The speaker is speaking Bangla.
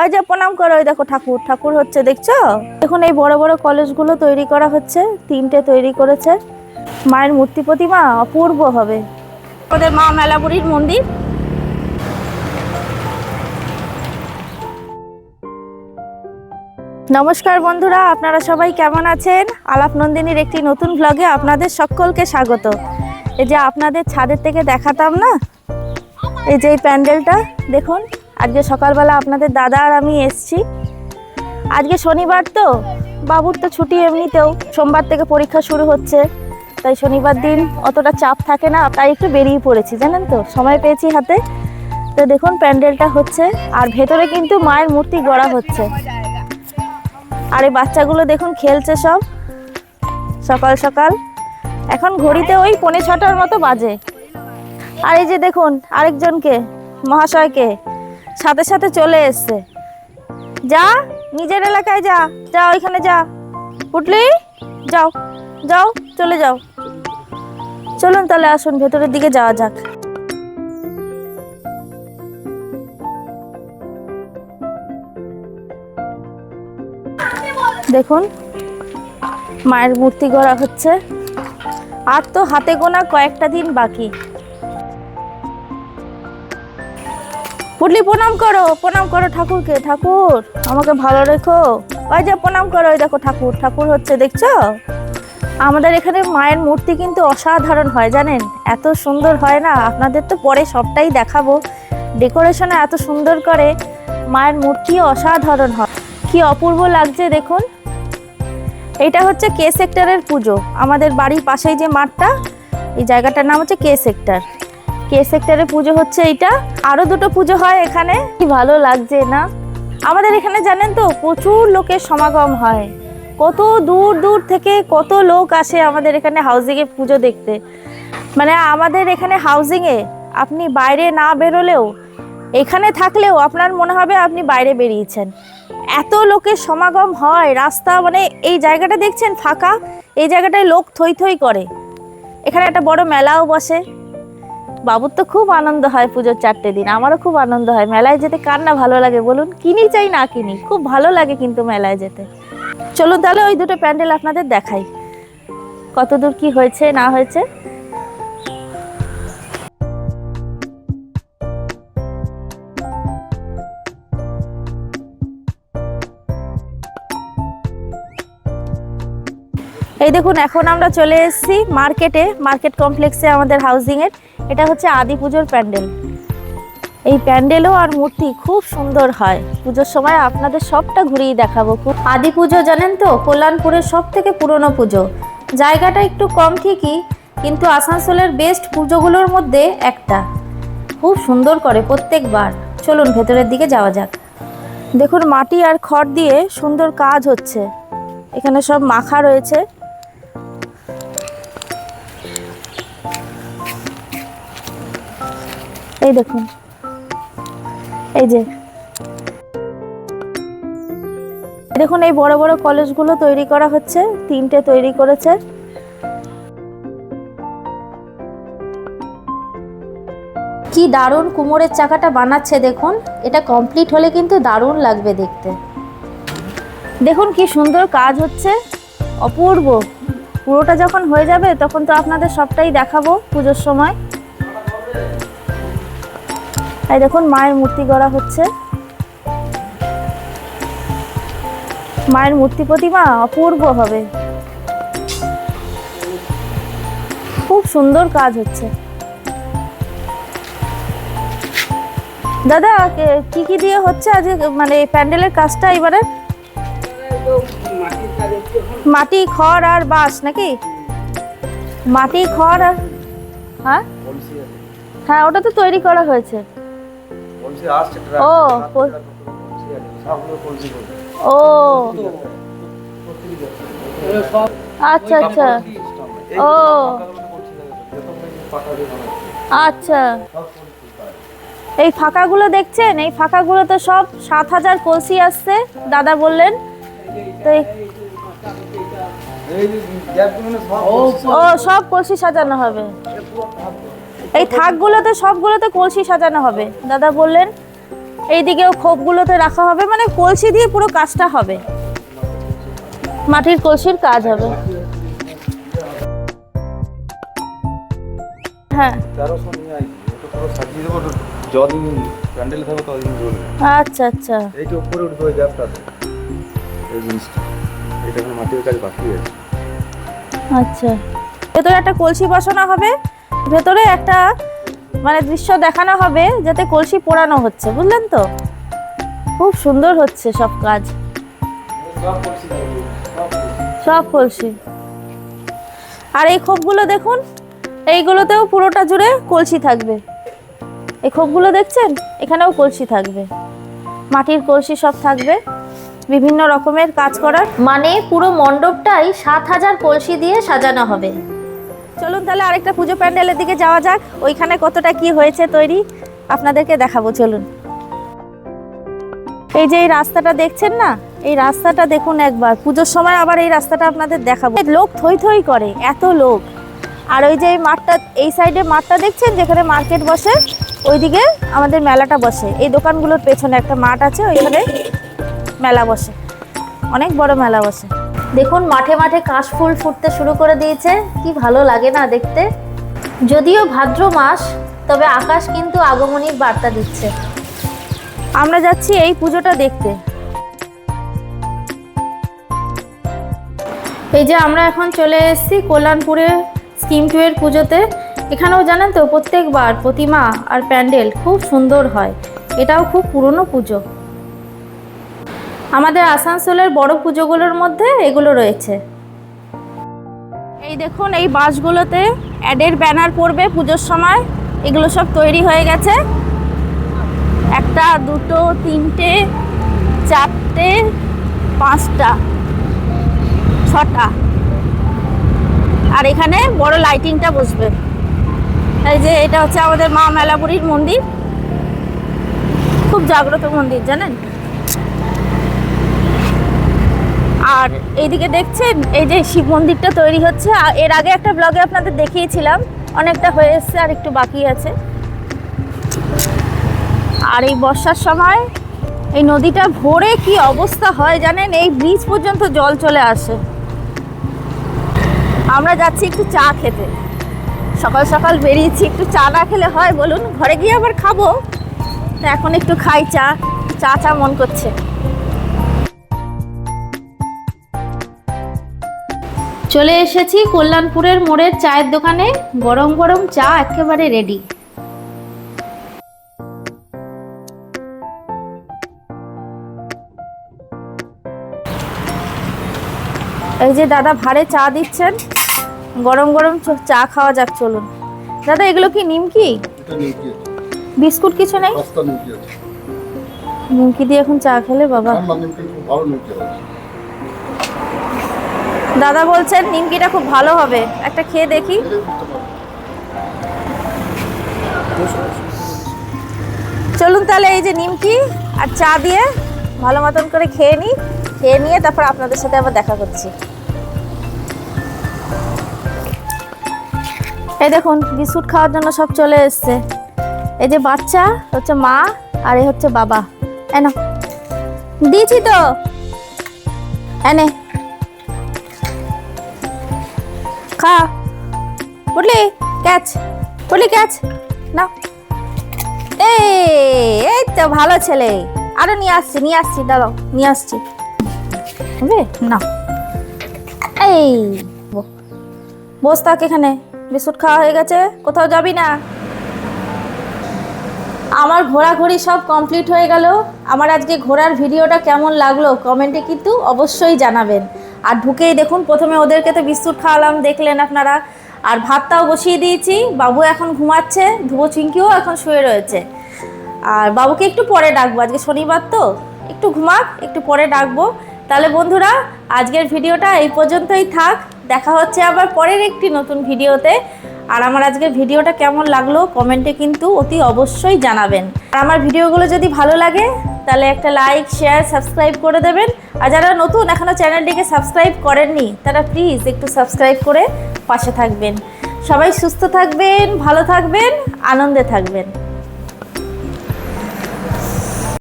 ওই যে প্রণাম করো, ওই দেখো ঠাকুর ঠাকুর হচ্ছে, দেখছ? এখন এই বড় বড় কলেজগুলো তৈরি করা হচ্ছে, তিনটে তৈরি করেছে। মায়ের মূর্তি প্রতিমা অপূর্ব হবে। ওদের মা মেলাপুরীর মন্দির। নমস্কার বন্ধুরা, আপনারা সবাই কেমন আছেন? আলাপ নন্দিনীর একটি নতুন ব্লগে আপনাদের সকলকে স্বাগত। এই যে আপনাদের ছাদের থেকে দেখাতাম না? এই যে এই প্যান্ডেলটা, দেখুন। আজকে সকালবেলা আপনাদের দাদা আর আমি এসছি। আজকে শনিবার তো, বাবুর তো ছুটি এমনিতেও। সোমবার থেকে পরীক্ষা শুরু হচ্ছে, তাই শনিবার দিন অতটা চাপ থাকে না, তাই একটু বেরিয়ে পড়েছি, জানেন তো? সময় পেয়েছি হাতে। তো দেখুন, প্যান্ডেলটা হচ্ছে, আর ভেতরে কিন্তু মায়ের মূর্তি গড়া হচ্ছে। আর এই বাচ্চাগুলো দেখুন, খেলছে সব, সকাল সকাল। এখন ঘড়িতে ওই পৌনে ছটার মতো বাজে। আর এই যে দেখুন, আরেকজনকে, মহাশয়কে। সাথে সাথে চলে এসছে। যা, নিজের এলাকায় যা যা, ওইখানে যা। উঠলি? যাও যাও, চলে যাও। চলুন তাহলে আসুন, ভেতরের দিকে যাওয়া যাক। দেখুন, মায়ের মূর্তি গড়া হচ্ছে। আর তো হাতে গোনা কয়েকটা দিন বাকি। পুটলি, প্রণাম করো প্রণাম করো ঠাকুরকে, ঠাকুর, আমাকে ভালো রেখো। ওই যে প্রণাম করো ওই দেখো ঠাকুর ঠাকুর হচ্ছে, দেখছ? আমাদের এখানে মায়ের মূর্তি কিন্তু অসাধারণ হয়, জানেন? এত সুন্দর হয় না? আপনাদের তো পরে সবটাই দেখাবো। ডেকোরেশনে এত সুন্দর করে, মায়ের মূর্তি অসাধারণ হয়। কি অপূর্ব লাগছে, দেখুন। এটা হচ্ছে কে সেক্টরের পুজো। আমাদের বাড়ির পাশেই যে মাঠটা, এই জায়গাটার নাম হচ্ছে কে সেক্টর। কে সেক্টরে পুজো হচ্ছে এইটা? আরও দুটো পুজো হয় এখানে। কি ভালো লাগছে না? আমাদের এখানে জানেন তো, প্রচুর লোকের সমাগম হয়। কত দূর দূর থেকে কত লোক আসে আমাদের এখানে হাউজিংয়ে পুজো দেখতে। মানে আমাদের এখানে হাউজিংয়ে আপনি বাইরে না বেরোলেও, এখানে থাকলেও আপনার মনে হবে আপনি বাইরে বেরিয়েছেন। এত লোকের সমাগম হয়, রাস্তা মানে এই জায়গাটা দেখছেন ফাঁকা, এই জায়গাটায় লোক থই থই করে। এখানে একটা বড় মেলাও বসে। বাবুর তো খুব আনন্দ হয় পুজোর চারটে দিন, আমারও খুব আনন্দ হয়। মেলায় যেতে কার না ভালো লাগে বলুন? কিনি চাই না কিনি, খুব ভালো লাগে কিন্তু মেলায় যেতে। চলুন তাহলে ওই দুটো প্যান্ডেল আপনাদের দেখাই। কত দূর কি হয়েছে, না হয়েছে? এই দেখুন, এখন আমরা চলে এসেছি মার্কেটে, মার্কেট কমপ্লেক্সে আমাদের হাউজিংয়ের এটা হচ্ছে আদি পুজোর প্যান্ডেল। এই প্যান্ডেলও আর মূর্তি খুব সুন্দর হয়। পুজোর সময় আপনাদের সবটা ঘুরিয়ে দেখাবো। খুব আদি পুজো জানেন তো, কল্যাণপুরের সব থেকে পুরনো পুজো। জায়গাটা একটু কম ঠিকই, কিন্তু আসানসোলের বেস্ট পুজোগুলোর মধ্যে একটা। খুব সুন্দর করে প্রত্যেকবার। চলুন ভেতরের দিকে যাওয়া যাক। দেখুন মাটি আর খড় দিয়ে সুন্দর কাজ হচ্ছে। এখানে সব মাখা রয়েছে। এই দেখুন। এই যে। দেখুন, এই বড় বড় কলেজগুলো তৈরি করা হচ্ছে, তিনটে তৈরি করেছে। কি দারুণ কুমোরের চাকাটা বানাচ্ছে দেখুন। এটা কমপ্লিট হলে কিন্তু দারুণ লাগবে দেখতে। দেখুন কি সুন্দর কাজ হচ্ছে। অপূর্ব। পুরোটা যখন হয়ে যাবে, তখন তো আপনাদের সবটাই দেখাবো পুজোর সময়। এই দেখুন মায়ের মূর্তি গড়া হচ্ছে। মায়ের মূর্তি প্রতিমা অপূর্ব হবে। খুব সুন্দর কাজ হচ্ছে। দাদা, কে- কি দিয়ে হচ্ছে আজকে মানে প্যান্ডেলের কাজটা এবারে? মাটি, খড় আর বাঁশ নাকি? মাটি, খড় আর হ্যাঁ? হ্যাঁ ওটা তো তৈরি করা হয়েছে। ও, ও। আচ্ছা আচ্ছা। ও। আচ্ছা। এই ফাঁকাগুলো দেখছেন? এই ফাঁকাগুলো তো সব সাত হাজার কলসি আসছে দাদা বললেন। তো ও সব কলসি সাজানো হবে। এই থাকগুলোতে সবগুলোতে কলসি সাজানো হবে। দাদা বললেন, এইদিকেও খোপগুলোতে রাখা হবে মানে কলসি দিয়ে পুরো কাজটা হবে। মাটির কলসির কাজ হবে। হ্যাঁ। আচ্ছা আচ্ছা। আচ্ছা। ভেতরে একটা কলসি বসানো হবে। ভেতরে একটা মানে দৃশ্য দেখানো হবে যাতে কলসি পোড়ানো হচ্ছে, বুঝলেন তো? খুব সুন্দর হচ্ছে সব কাজ। সব কলসি। আর এই খোপগুলো দেখুন, এইগুলোতেও পুরোটা জুড়ে কলসি থাকবে। এই খোপগুলো দেখছেন? এখানেও কলসি থাকবে। মাটির কলসি সব থাকবে। বিভিন্ন রকমের কাজ করার। মানে পুরো মণ্ডপটাই সাত হাজার কলসি দিয়ে সাজানো হবে। চলুন তাহলে আরেকটা পুজো প্যান্ডেলের দিকে যাওয়া যাক। ওইখানে কতটা কি হয়েছে তৈরি, আপনাদেরকে দেখাবো, চলুন। এই যে এই রাস্তাটা দেখছেন না? এই রাস্তাটা দেখুন একবার। পুজোর সময় আবার এই রাস্তাটা আপনাদের দেখাবো। লোক থই থই করে, এত লোক। আর ওই যে এই মাঠটা, এই সাইডে মাঠটা দেখছেন, যেখানে মার্কেট বসে? ওইদিকে আমাদের মেলাটা বসে। এই দোকানগুলোর পেছনে একটা মাঠ আছে, ওইখানে মেলা বসে। অনেক বড় মেলা বসে। দেখুন, মাঠে মাঠে কাশফুল ফুটতে শুরু করে দিয়েছে। কি ভালো লাগে না দেখতে। যদিও ভাদ্র মাস, তবে আকাশ কিন্তু আগমনীর বার্তা দিচ্ছে। আমরা যাচ্ছি এই পুজোটা দেখতে। এই যে আমরা এখন চলে এসেছি কল্যাণপুরে স্কিম টু এর পুজোতে। এখানেও জানেন তো, প্রত্যেকবার প্রতিমা আর প্যান্ডেল খুব সুন্দর হয়। এটাও খুব পুরনো পুজো। আমাদের আসানসোলের বড় পুজোগুলোর মধ্যে এগুলো রয়েছে। এই দেখুন, এই বাসগুলোতে অ্যাডের ব্যানার পড়বে পুজোর সময়। এগুলো সব তৈরি হয়ে গেছে। একটা, দুটো, তিনটে, চারটে, পাঁচটা, ছটা। আর এখানে বড় লাইটিংটা বসবে। এই যে এটা হচ্ছে আমাদের মা মেলাপুরীর মন্দির। খুব জাগ্রত মন্দির, জানেন? আর এইদিকে দেখছেন, এই যে শিব মন্দিরটা তৈরি হচ্ছে। এর আগে একটা ব্লগে আপনাদের দেখিয়েছিলাম, অনেকটা হয়ে এসছে আর একটু বাকি আছে। আর এই বর্ষার সময় এই নদীটা ভরে কি অবস্থা হয় জানেন? এই ব্রিজ পর্যন্ত জল চলে আসে। আমরা যাচ্ছি একটু চা খেতে। সকাল সকাল বেরিয়েছি, একটু চা না খেলে হয় বলুন। ঘরে গিয়ে আবার খাব। তা এখন একটু খাই চা। চা চা মন করছে। চলে এসেছি কল্যাণপুরের মোড়ের চায়ের দোকানে। গরম গরম চা একেবারে রেডি এই যে দাদা ভাড়ে চা দিচ্ছেন। গরম গরম চ- খাওয়া যাক চলুন। দাদা এগুলো কি নিমকি? বিস্কুট কিছু নেই? নিমকি নিমকি দিয়ে এখন চা খেলে বাবা। দাদা বলছেন নিমকিটা খুব ভালো হবে। একটা খেয়ে দেখি। চলুন তাহলে এই যে নিমকি আর চা দিয়ে ভালো মতন করে খেয়ে নিই খেয়ে নিয়ে তারপর আপনাদের সাথে আবার দেখা করছি। এই দেখুন, বিস্কুট খাওয়ার জন্য সব চলে এসছে। এই যে বাচ্চা, হচ্ছে মা আর এ হচ্ছে বাবা। এনা দিয়েছি তো। এনে খা। উঠলি? ক্যাচ। উঠলি ক্যাচ? না এই তো ভালো ছেলে। আরও নিয়ে আসছি নিয়ে আসছি, দাঁড়াও, নিয়ে আসছি। না এই বস থাক এখানে। বিস্কুট খাওয়া হয়ে গেছে, কোথাও যাবি না? আমার ঘোরাঘুরি সব কমপ্লিট হয়ে গেল। আমার আজকে ঘোরার ভিডিওটা কেমন লাগল কমেন্টে কিন্তু অবশ্যই জানাবেন। আর ঢুকেই দেখুন, প্রথমে ওদেরকে তো বিস্কুট খাওয়ালাম, দেখলেন আপনারা। আর ভাতটাও বসিয়ে দিয়েছি, বাবু এখন ঘুমাচ্ছে, ধুবো চিঙ্কিও এখন শুয়ে রয়েছে। আর বাবুকে একটু পরে ডাকবো, আজকে শনিবার তো, একটু ঘুমাক, একটু পরে ডাকবো। তাহলে বন্ধুরা, আজকের ভিডিওটা এই পর্যন্তই থাক, দেখা হচ্ছে আবার পরের একটি নতুন ভিডিওতে। আর আমার আজকের ভিডিওটা কেমন লাগল, কমেন্টে কিন্তু অতি অবশ্যই জানাবেন। আর আমার ভিডিওগুলো যদি ভালো লাগে তাহলে একটা লাইক শেয়ার সাবস্ক্রাইব করে দেবেন। আর যারা নতুন এখনও চ্যানেলটিকে সাবস্ক্রাইব করেননি, তারা প্লিজ একটু সাবস্ক্রাইব করে পাশে থাকবেন। সবাই সুস্থ থাকবেন, ভালো থাকবেন, আনন্দে থাকবেন।